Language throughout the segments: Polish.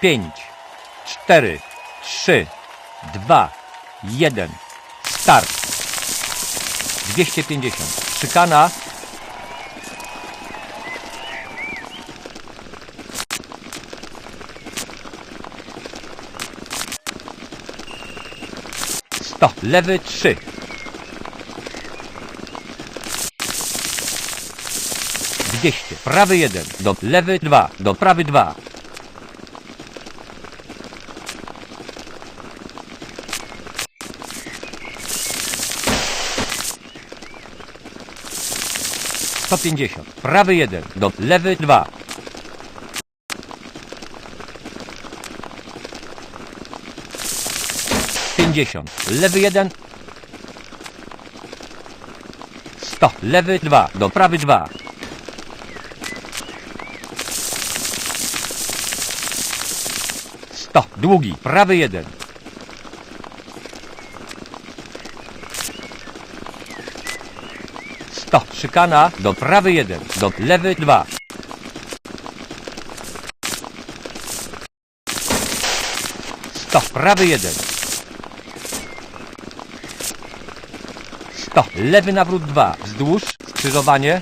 pięć, cztery, trzy, dwa, jeden, start. 250. Szykana. Sto. Lewy trzy. Dwieście. Prawy jeden. Do lewy dwa. Do prawy dwa. 150. Prawy 1. Do lewy 2. Lewy jeden. Sto. Lewy dwa. Do prawy dwa. Sto. Długi. Prawy jeden. Szykana. Do prawy 1. Do lewy 2. Sto. Prawy 1. Sto. Lewy nawrót 2. Wzdłuż. Skrzyżowanie.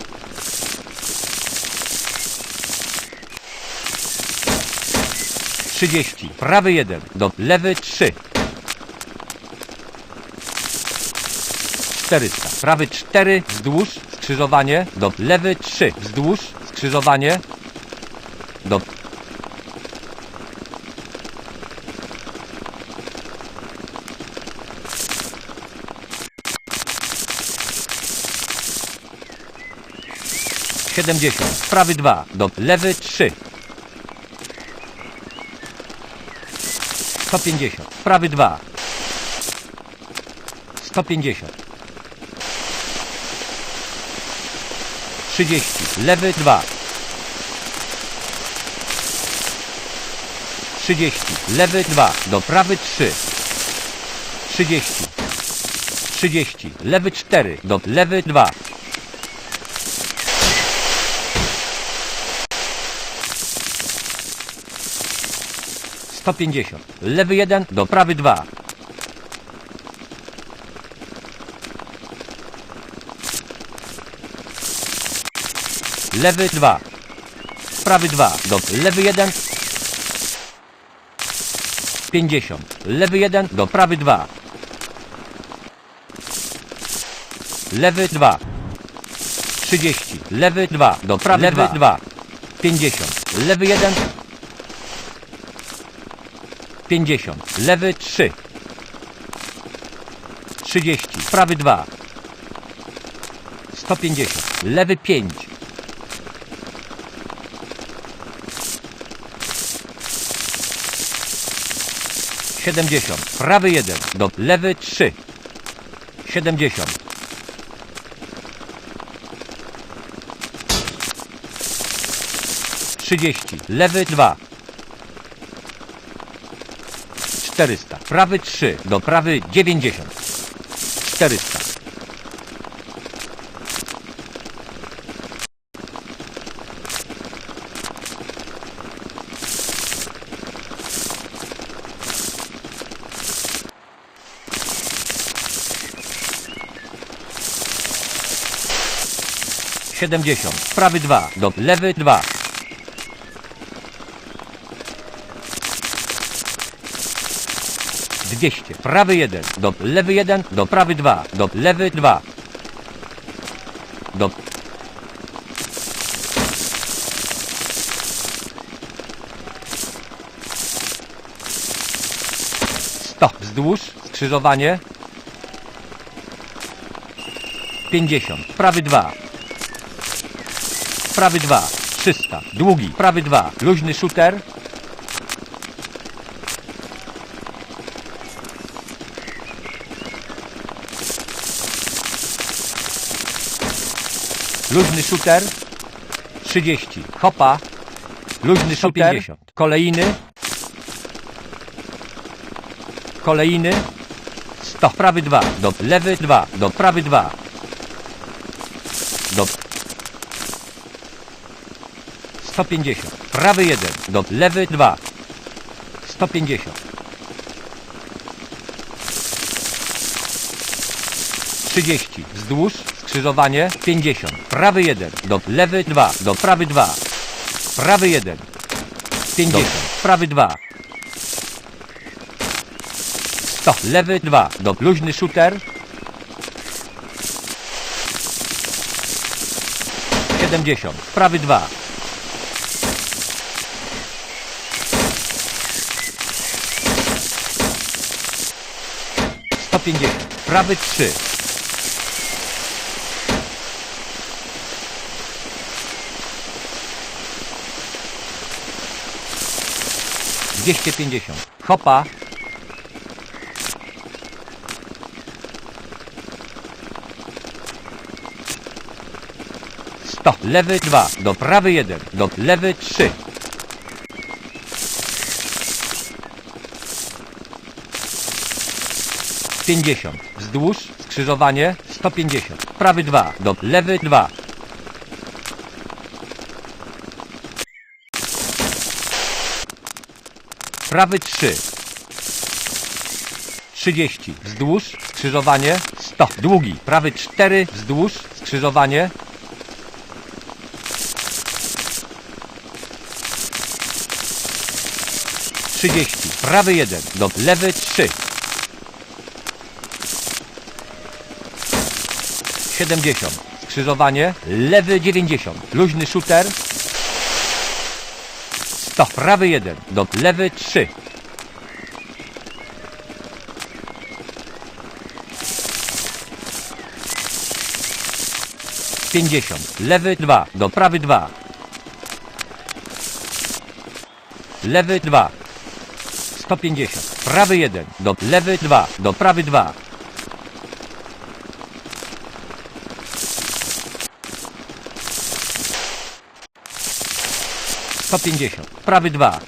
Trzydzieści. Prawy 1. Do lewy 3. 400. Prawy 4 wzdłuż, skrzyżowanie, do lewy 3 wzdłuż, skrzyżowanie, do Siedemdziesiąt. Prawy 2. Do lewy 3. 150. Prawy 2. 150. 30. Lewy 2. 30. Lewy 2. Do prawy 3. 30. 30. Lewy 4. Do lewy 2. Sto pięćdziesiąt. Lewy jeden do prawy dwa. Lewy 2. Prawy 2. Do lewy 1. 50. Lewy 1 do prawy 2. Lewy 2. 30. Lewy 2 do prawy lewy 2. 50. Lewy 1. 50. Lewy 3. 30. Prawy 2. 150. Lewy 5. Siedemdziesiąt. Prawy jeden. Do lewy trzy. Siedemdziesiąt. Trzydzieści. Lewy dwa. Czterysta. Prawy trzy. Do prawy dziewięćdziesiąt. Czterysta. Siedemdziesiąt. Prawy dwa. Do lewy dwa. Dwieście. Prawy jeden. Do lewy jeden. Do prawy dwa. Do lewy dwa. Do Sto. Wzdłuż. Skrzyżowanie. 50. Prawy 2. Prawy 2. 300. Długi. Prawy 2. Luźny shooter. Luźny shooter. 30. Hopa. Luźny shooter. 50. Kolejny. Kolejny. 100. Prawy 2. Do lewy 2. Do prawy 2. 150. Prawy 1. Do lewy 2. 150. 30. Wzdłuż, skrzyżowanie, 50. Prawy 1, do lewy 2, do prawy 2. Prawy 1. 50. Prawy 2. 100. Lewy 2, do luźny shooter. 70. Prawy 2. Sto pięćdziesiąt. Prawy trzy. Dwieście pięćdziesiąt. Hopa. Sto. Lewy dwa. Do prawy jeden. Do lewy trzy. Pięćdziesiąt. Wzdłuż. Skrzyżowanie. Sto pięćdziesiąt. Prawy dwa. Do lewy dwa. Prawy 3. 30. Wzdłuż. Skrzyżowanie. 100. Długi. Prawy 4. Wzdłuż. Skrzyżowanie. Trzydzieści. Prawy jeden. Do lewy trzy. Siedemdziesiąt. Skrzyżowanie. Lewy dziewięćdziesiąt. Luźny shooter. 100. Prawy 1. Do lewy 3. Pięćdziesiąt. Lewy 2. Do prawy 2. Lewy 2. 150. Prawy 1. Do lewy 2. Do prawy 2. Sto pięćdziesiąt. Prawy dwa.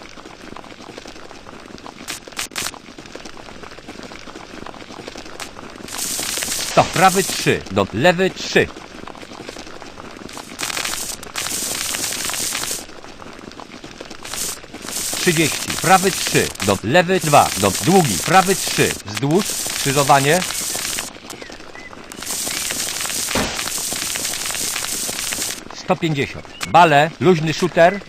Sto. Prawy trzy. Do lewy trzy. Trzydzieści. Prawy trzy. Do lewy dwa. Do długi. Prawy trzy. Wzdłuż. Skrzyżowanie. Sto pięćdziesiąt. Bale. Luźny shooter.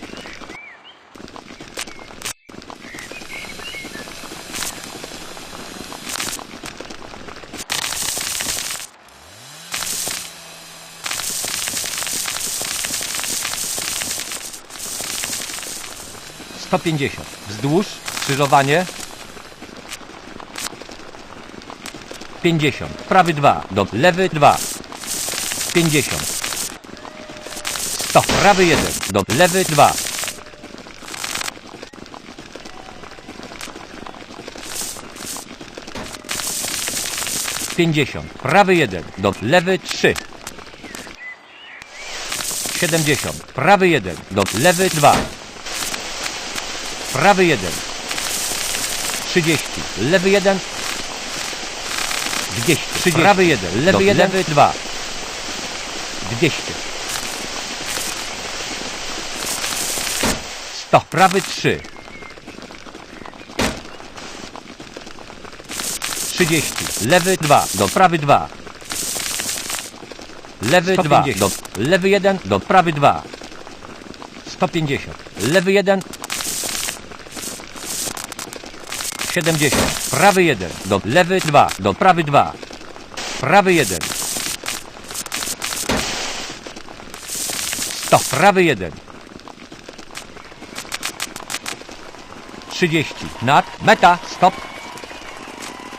Sto pięćdziesiąt. Wzdłuż. Skrzyżowanie. Pięćdziesiąt. Prawy dwa. Do lewy dwa. Pięćdziesiąt. Sto. Prawy jeden. Do lewy dwa. Pięćdziesiąt. Prawy jeden. Do lewy trzy. Siedemdziesiąt. Prawy jeden. Do lewy dwa. Prawy jeden. Trzydzieści. Lewy jeden. Dwieście. Trzydzieści. Prawy jeden. Lewy jeden. Lewy dwa. Dwieście. Sto. Prawy trzy. Trzydzieści. Lewy dwa. Do prawy dwa. Lewy dwa. Do lewy jeden. Do prawy dwa. Sto pięćdziesiąt. Lewy jeden. 70. Prawy 1. Do lewy 2. Do prawy 2. Prawy 1. 100. Prawy 1. 30. Nad. Meta. Stop.